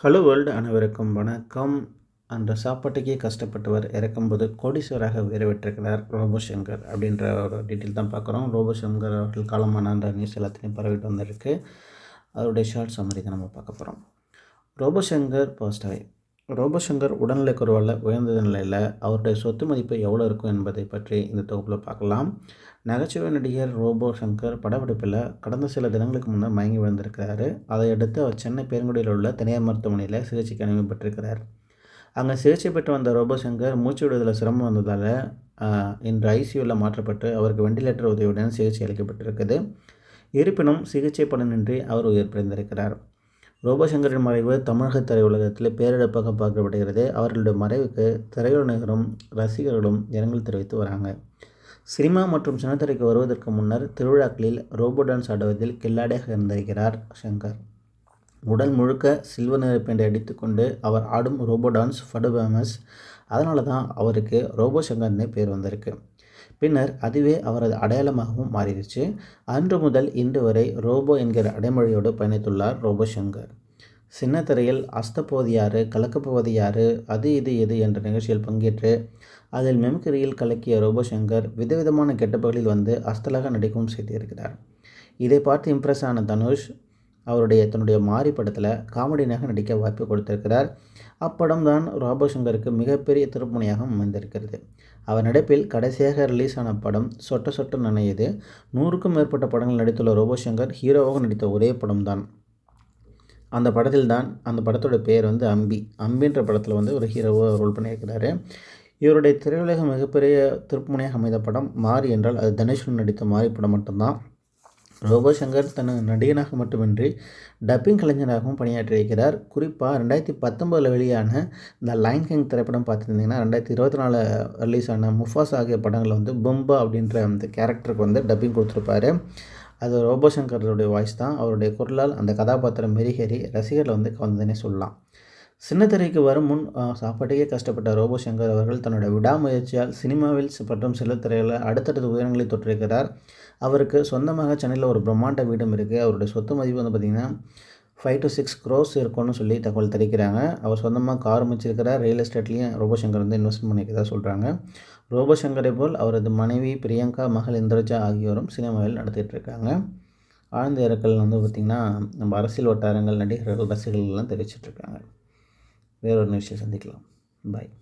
Hello world அனைவருக்கும் வணக்கம். அந்த சாப்பாட்டுக்கே கஷ்டப்பட்டவர் இறக்கும்போது கோடீஸ்வராக உயரவிட்டிருக்கிறார் ரோபோ சங்கர் அப்படின்ற ஒரு டீட்டெயில் தான் பார்க்குறோம். ரோபோ சங்கர் அவர்கள் அந்த நியூஸ் எல்லாத்தையும் பரவிட்டு வந்திருக்கு. அவருடைய ஷார்ட் சம்மரி தான் நம்ம பார்க்க போகிறோம் ரோபோ சங்கர் அவே ரோபசங்கர் உடல்நிலை குறைவால் உயர்ந்த நிலையில் அவருடைய சொத்து மதிப்பு எவ்வளோ இருக்கும் என்பதை பற்றி இந்த தொகுப்பில் பார்க்கலாம். நகைச்சுவை நடிகர் ரோபோ சங்கர் படப்பிடிப்பில் கடந்த சில தினங்களுக்கு முன்னர் மயங்கி விழுந்திருக்கிறாரு. அதையடுத்து அவர் சென்னை பெருங்குடியில் உள்ள தனியார் மருத்துவமனையில் சிகிச்சைக்கு அனுமதிப்பட்டிருக்கிறார் அங்கே சிகிச்சை பெற்று வந்த ரோபோ சங்கர் மூச்சு விடுவதில் சிரமம் வந்ததால் இன்று ஐசியூவில் மாற்றப்பட்டு அவருக்கு வெண்டிலேட்டர் உதவியுடன் சிகிச்சை அளிக்கப்பட்டிருக்குது. இருப்பினும் சிகிச்சை பலனின்றி அவர் உயிர் பிறந்திருக்கிறார் ரோபோசங்கரின் மறைவு தமிழக திரையுலகத்தில் பேரிழப்பாக பார்க்கப்படுகிறது. அவர்களுடைய மறைவுக்கு திரையுலகரும் ரசிகர்களும் இரங்கல் தெரிவித்து வராங்க. சினிமா மற்றும் சின்னத்திரைக்கு வருவதற்கு முன்னர் திருவிழாக்களில் ரோபோ டான்ஸ் ஆடுவதில் கில்லாடியாக இருந்திருக்கிறார் சங்கர். உடல் முழுக்க சில்வர் நிற அடித்துக்கொண்டு அவர் ஆடும் ரோபோ டான்ஸ் ஃபடு ஃபேமஸ் அதனால தான் அவருக்கு ரோபோ சங்கர்னே பேர் வந்திருக்கு. பின்னர் அதுவே அவரது அடையாளமாகவும் மாறிடுச்சு. அன்று முதல் இன்று வரை ரோபோ என்கிற அடைமொழியோடு பயணித்துள்ளார் ரோபோ சங்கர் சின்ன திரையில் அஸ்தப்போவது யார் கலக்கப்போவது அது இது எது என்ற நிகழ்ச்சியில் பங்கேற்று அதில் மெமிக்கரியில் கலக்கிய ரோபோ சங்கர் விதவிதமான கெட்டப்புகளில் வந்து அஸ்தலாக நடிக்கவும் செய்திருக்கிறார். இதை பார்த்து இம்ப்ரெஸ் ஆன தனுஷ் அவருடைய தன்னுடைய மாறி படத்தில் காமெடியனாக நடிக்க வாய்ப்பு கொடுத்திருக்கிறார். அப்படம் தான் ரோபோ சங்கருக்கு மிகப்பெரிய திருப்புனையாக அமைந்திருக்கிறது. அவர் நடிப்பில் கடைசியாக ரிலீஸ் ஆன படம் சொட்ட சொட்ட நினையது. நூறுக்கும் மேற்பட்ட படங்கள் நடித்துள்ள ரோபோ சங்கர் ஹீரோவாக நடித்த ஒரே படம் தான் அந்த படத்தில் தான் அந்த படத்தோட பேர் வந்து அம்பி. அம்பின்ற படத்தில் வந்து ஒரு ஹீரோவாக ரோல் பண்ணியிருக்கிறாரு. இவருடைய திரையுலக மிகப்பெரிய திருப்புமுனையாக அமைந்த படம் மாறி என்றால் அது தனுஷன் நடித்த மாறி படம் மட்டும்தான். ரோபோ சங்கர் தன் நடிகனாக மட்டுமின்றி டப்பிங் கலைஞராகவும் பணியாற்றியிருக்கிறார். குறிப்பாக ரெண்டாயிரத்தி பத்தொம்பதில் வெளியான த லைன் கிங் திரைப்படம் பார்த்துருந்தீங்கன்னா ரெண்டாயிரத்தி இருபத்தி நாலு ரிலீஸ் ஆன முஃபாஸ் ஆகிய படங்களில் வந்து பொம்பா அப்படின்ற அந்த கேரக்டருக்கு வந்து டப்பிங் கொடுத்துருப்பாரு. அது ரோபோ சங்கருடைய வாய்ஸ் தான். அவருடைய குரலால் அந்த கதாபாத்திரம் மெருகேறி ரசிகர்களை வந்து கவர்ந்ததுன்னே சொல்லலாம். சின்னத்திரைக்கு வரும் முன் சாப்பாட்டுக்கே கஷ்டப்பட்ட ரோபோ சங்கர் அவர்கள் தன்னுடைய விடாமுயற்சியால் சினிமாவில் மற்றும் சில திரையில் அடுத்தடுத்த உயரங்களை தொற்றிருக்கிறார். அவருக்கு சொந்தமாக சென்னையில் ஒரு பிரம்மாண்ட வீடும் இருக்குது அவருடைய சொத்து மதிப்பு வந்து பார்த்திங்கன்னா ஃபைவ் டு சிக்ஸ் க்ரோஸ் இருக்கும்னு சொல்லி தகவல் தெரிவிக்கிறாங்க. அவர் சொந்தமாக கார் அமைச்சிருக்கிறார். ரியல் எஸ்டேட்லேயும் ரோபோ சங்கர் வந்து இன்வெஸ்ட் பண்ணிக்கிறதா சொல்கிறாங்க ரோபோ சங்கரை போல் அவரது மனைவி பிரியங்கா மகள் இந்திரஜா ஆகியோரும் சினிமாவில் நடத்திட்டு இருக்காங்க. ஆழ்ந்த இறக்கல் வந்து பார்த்திங்கன்னா நம்ம அரசியல் வட்டாரங்கள் நடிகர்கள் ரசிகர்கள்லாம் தெரிவிச்சிட்ருக்காங்க வேறொரு நிமிஷம் சந்திக்கலாம் பாய்